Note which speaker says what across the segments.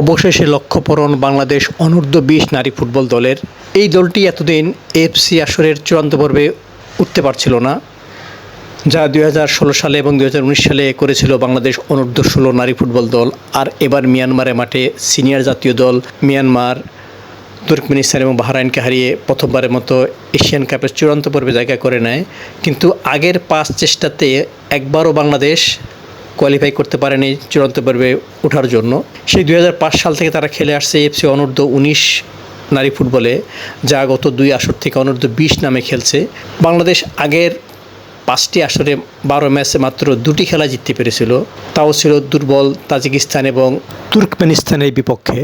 Speaker 1: অবশেষে লক্ষ্যপূরণ বাংলাদেশ অনূর্ধ্ব বিশ নারী ফুটবল দলের। এই দলটি এতদিন এফসি আসরের চূড়ান্ত পর্বে উঠতে পারছিল না, যা দু হাজার ষোলো সালে এবং দু হাজার উনিশ সালে করেছিল বাংলাদেশ অনূর্ধ্ব ষোলো নারী ফুটবল দল। আর এবার মিয়ানমারে মাঠে সিনিয়র জাতীয় দল মিয়ানমার, তুর্কমেনিস্তান এবং বাহরাইনকে হারিয়ে প্রথমবারের মতো এশিয়ান কাপের চূড়ান্ত পর্বে জায়গা করে নেয়। কিন্তু আগের পাঁচ চেষ্টাতে একবারও বাংলাদেশ কোয়ালিফাই করতে পারেনি চূড়ান্ত পর্বে ওঠার জন্য। সেই দুই হাজার পাঁচ সাল থেকে তারা খেলে আসছে এফসি অনূর্ধ্ব উনিশ নারী ফুটবলে, যা গত দুই আসর থেকে অনূর্ধ্ব বিশ নামে খেলছে। বাংলাদেশ আগের পাঁচটি আসরে বারো ম্যাচে মাত্র দুটি খেলা জিততে পেরেছিল। তাও ছিল দুর্বল তাজিকিস্তান এবং তুর্কমেনিস্তানের বিপক্ষে।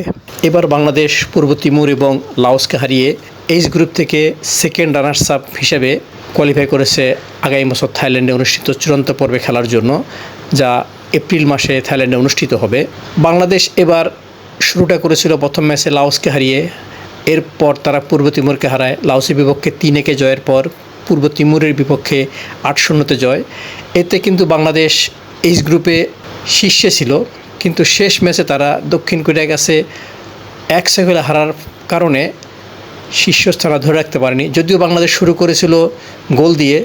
Speaker 1: এবার বাংলাদেশ পূর্ব তিমুর এবং লাওসকে হারিয়ে এইচ গ্রুপ থেকে সেকেন্ড রানার্স আপ হিসেবে কোয়ালিফাই করেছে আগামী বছর থাইল্যান্ডে অনুষ্ঠিত চূড়ান্ত পর্বে খেলার জন্য। যা এপ্রিল মাসে থাইল্যান্ডে অনুষ্ঠিত হবে। বাংলাদেশ এবার শুরুটা করেছিল প্রথম ম্যাচে লাওসকে হারিয়ে। এরপর তারা পূর্ব তিমুরকে হারায়। লাওসের বিপক্ষে তিন একে জয়ের পর পূর্ব তিমুরের বিপক্ষে আট শূন্যতে জয়। এতে কিন্তু বাংলাদেশ এইচ গ্রুপে শীর্ষে ছিল। কিন্তু শেষ ম্যাচে তারা দক্ষিণ কোরিয়ার কাছে এক সেকেলে হারার কারণে শীর্ষস্থান ধরে রাখতে পারেনি। যদিও বাংলাদেশ শুরু করেছিল গোল দিয়ে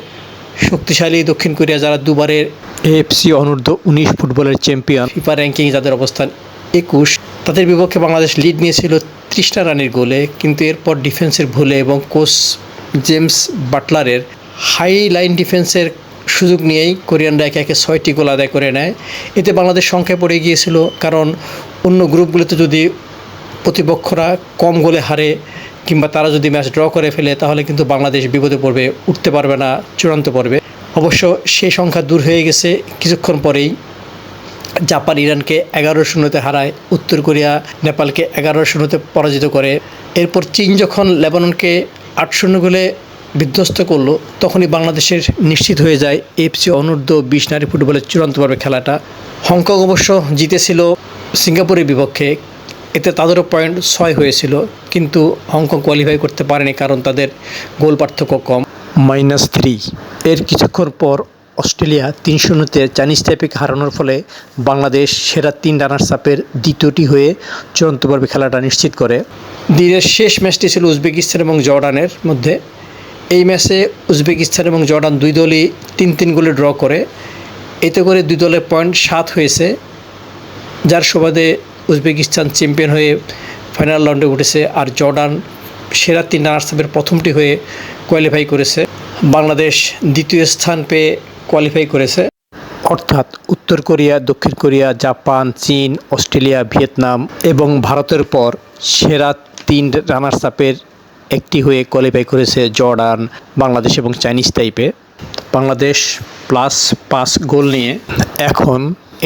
Speaker 1: শক্তিশালী দক্ষিণ কোরিয়া যারা দুবারের এএফসি অনূর্ধ্ব উনিশ ফুটবলের চ্যাম্পিয়ন ফিফা র্যাঙ্কিং যাদের অবস্থান একুশ, তাদের বিপক্ষে বাংলাদেশ লিড নিয়েছিল ত্রিশটা রানের গোলে, কিন্তু এরপর ডিফেন্সের ভুলে এবং কোচ জেমস বাটলারের হাই লাইন ডিফেন্সের সুযোগ নিয়েই কোরিয়ানরা একে একে ছয়টি গোল আদায় করে নেয়। এতে বাংলাদেশ সংখ্যায় পড়ে গিয়েছিল, কারণ অন্য গ্রুপগুলোতে যদি প্রতিপক্ষরা কম গোলে হারে কিংবা তারা যদি ম্যাচ ড্র করে ফেলে, তাহলে কিন্তু বাংলাদেশ বিপদে পড়বে, উঠতে পারবে না, চূড়ান্ত পর্বে। অবশ্য সেই সংখ্যা দূর হয়ে গেছে কিছুক্ষণ পরেই। জাপান ইরানকে এগারো শূন্যতে হারায়, উত্তর কোরিয়া নেপালকে এগারো শূন্যতে পরাজিত করে। এরপর চীন যখন লেবাননকে আট শূন্য গোলে বিধ্বস্ত করল, তখনই বাংলাদেশের নিশ্চিত হয়ে যায় এফসি অনূর্ধ্ব বিশ নারী ফুটবলের চূড়ান্ত খেলাটা। হংকং অবশ্য জিতেছিল সিঙ্গাপুরের বিপক্ষে। এতে তাদেরও পয়েন্ট ছয় হয়েছিল কিন্তু হংকং কোয়ালিফাই করতে পারেনি কারণ তাদের গোল পার্থক্য কম। মাইনাস থ্রি এর কিছুক্ষণ পর অস্ট্রেলিয়া তিন শূন্যতে চাইনিজ টাইপেকে হারানোর ফলে বাংলাদেশ সেরা তিন রানার্স আপের দ্বিতীয়টি হয়ে চূড়ান্ত পর্বে খেলাটা নিশ্চিত করে। দিনের শেষ ম্যাচটি ছিল উজবেকিস্তান এবং জর্ডানের মধ্যে। এই ম্যাচে উজবেকিস্তান এবং জর্ডান দুই দলই তিন তিন গোলে ড্র করে। এতে করে দুই দলের পয়েন্ট সাত হয়েছে যার সুবাদে উজবেকিস্তান চ্যাম্পিয়ন হয়ে ফাইনাল রাউন্ডে উঠেছে আর জর্ডান সেরা তিন রানার্সআপের প্রথমটি হয়ে কোয়ালিফাই করেছে। বাংলাদেশ দ্বিতীয় স্থান পেয়ে কোয়ালিফাই করেছে। অর্থাৎ উত্তর কোরিয়া, দক্ষিণ কোরিয়া, জাপান, চীন, অস্ট্রেলিয়া, ভিয়েতনাম এবং ভারতের পর সেরা তিন রানার্স আপের একটি হয়ে কোয়ালিফাই করেছে জর্ডান, বাংলাদেশ এবং চাইনিজ টাইপে বাংলাদেশ প্লাস পাঁচ গোল নিয়ে এখন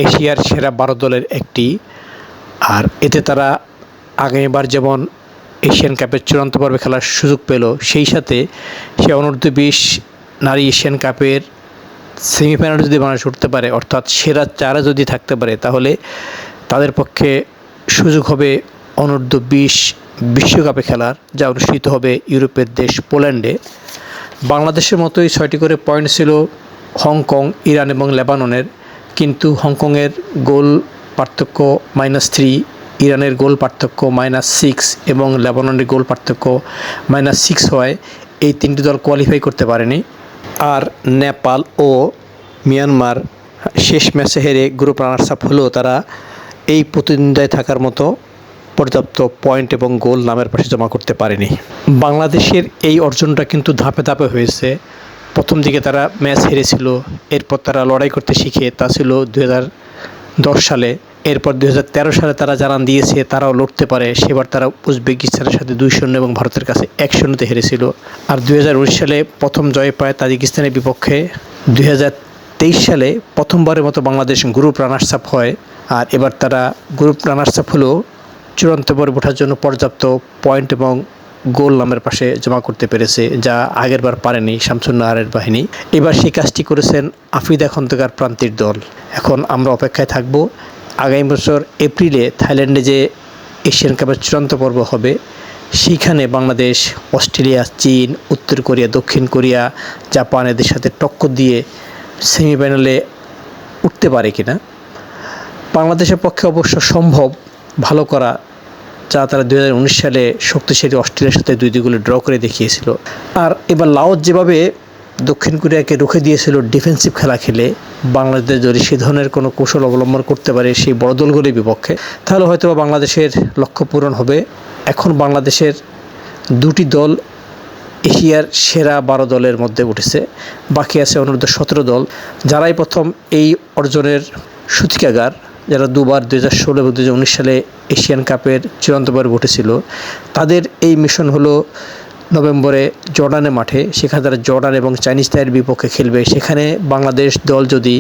Speaker 1: এশিয়ার সেরা বারো দলের একটি আর এতে তারা আগামীবার যেমন এশিয়ান কাপের চূড়ান্ত পর্বে খেলার সুযোগ পেল, সেই সাথে সে অনূর্ধ্ব বিশ নারী এশিয়ান কাপের সেমিফাইনালে যদি বাংলাদেশ উঠতে পারে, অর্থাৎ সেরা চারা যদি থাকতে পারে, তাহলে তাদের পক্ষে সুযোগ হবে অনূর্ধ্ব বিশ বিশ্বকাপে খেলার, যা অনুষ্ঠিত হবে ইউরোপের দেশ পোল্যান্ডে। বাংলাদেশের মতোই ছয়টি করে পয়েন্ট ছিল হংকং, ইরান এবং লেবাননের, কিন্তু হংকংয়ের গোল পার্থক্য মাইনাস থ্রি ইরানের গোল পার্থক্য মাইনাস সিক্স এবং লেবাননের গোল পার্থক্য মাইনাস সিক্স হয় এই তিনটি দল কোয়ালিফাই করতে পারেনি। আর নেপাল ও মিয়ানমার শেষ ম্যাচে হেরে গ্রুপ রানার্স আপ হলেও তারা এই প্রতিদ্বন্দ্বিতায় থাকার মতো পর্যাপ্ত পয়েন্ট এবং গোল নামের পাশে জমা করতে পারেনি। বাংলাদেশের এই অর্জনটা কিন্তু ধাপে ধাপে হয়েছে। প্রথম দিকে তারা ম্যাচ হেরেছিল, এরপর তারা লড়াই করতে শিখে, তা ছিল দু সালে। এরপর দুই হাজার তেরো সালে তারা জানান দিয়েছে, তারাও লড়তে পারে। সেবার তারা উজবেকিস্তানের সাথে দুই শূন্য এবং ভারতের কাছে এক শূন্যতে হেরেছিল। আর দুই হাজার উনিশ সালে প্রথম জয় পায় তাজিকিস্তানের বিপক্ষে। দুই তেইশ সালে প্রথমবারের মতো বাংলাদেশ গ্রুপ রানার্স আপ হয়। আর এবার তারা গ্রুপ রানার্স আপ হলেও চূড়ান্ত পর্বে ওঠার জন্য পর্যাপ্ত পয়েন্ট এবং গোল নামের পাশে জমা করতে পেরেছে, যা আগেরবার পারেনি শামসুন্নাহারের বাহিনী। এবার সেই কাজটি করেছেন আফিদা খন্দকার প্রান্তির দল। এখন আমরা অপেক্ষায় থাকব আগামী বছর এপ্রিলে থাইল্যান্ডে যে এশিয়ান কাপের চূড়ান্ত পর্ব হবে সেইখানে বাংলাদেশ, অস্ট্রেলিয়া, চীন, উত্তর কোরিয়া, দক্ষিণ কোরিয়া, জাপান এদের সাথে টক্কর দিয়ে সেমিফাইনালে উঠতে পারে কিনা? বাংলাদেশের পক্ষে অবশ্য সম্ভব ভালো করা, যা তারা দু হাজার উনিশ সালে শক্তিশালী অস্ট্রেলিয়ার সাথে দুই দুগুলো ড্র করে দেখিয়েছিল। আর এবার লাওস যেভাবে দক্ষিণ কোরিয়াকে রুখে দিয়েছিল ডিফেন্সিভ খেলা খেলে বাংলাদেশ যদি সে ধরনের কোনো কৌশল অবলম্বন করতে পারে সেই বড় দলগুলির বিপক্ষে, তাহলে হয়তো বাংলাদেশের লক্ষ্য পূরণ হবে। এখন বাংলাদেশের দুটি দল এশিয়ার সেরা বারো দলের মধ্যে উঠেছে। বাকি আছে অনূর্ধ্ব সতেরো দল, যারাই প্রথম এই অর্জনের সূতিকাগার, যারা দুবার দু হাজার ষোলো এবং দু হাজার উনিশ সালে এশিয়ান কাপের চূড়ান্ত পর্বে উঠেছিল। তাদের এই মিশন হলো নভেম্বরে জর্ডানের মাঠে, সেখানে তারা জর্ডান এবং চাইনিজ তাইয়ের বিপক্ষে খেলবে। সেখানে বাংলাদেশ দল যদি,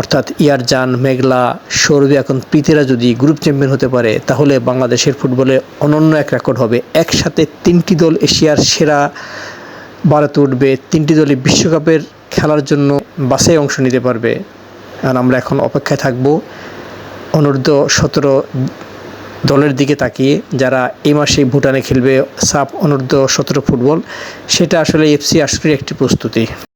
Speaker 1: অর্থাৎ ইয়ারজান, মেঘলা, সৌরভী এখন প্রীতিরা যদি গ্রুপ চ্যাম্পিয়ন হতে পারে, তাহলে বাংলাদেশের ফুটবলে অনন্য এক রেকর্ড হবে। একসাথে তিনটি দল এশিয়ার সেরা বারাতে উঠবে। তিনটি দলই বিশ্বকাপের খেলার জন্য বাসে অংশ নিতে পারবে। আর আমরা এখন অপেক্ষায় থাকব অনূর্ধ্ব সতেরো দলের দিকে তাকিয়ে যারা এই মাসে ভুটানে খেলবে সাপ অনূর্ধ্ব সতেরো ফুটবল, সেটা আসলে এফসি আসরের একটি প্রস্তুতি।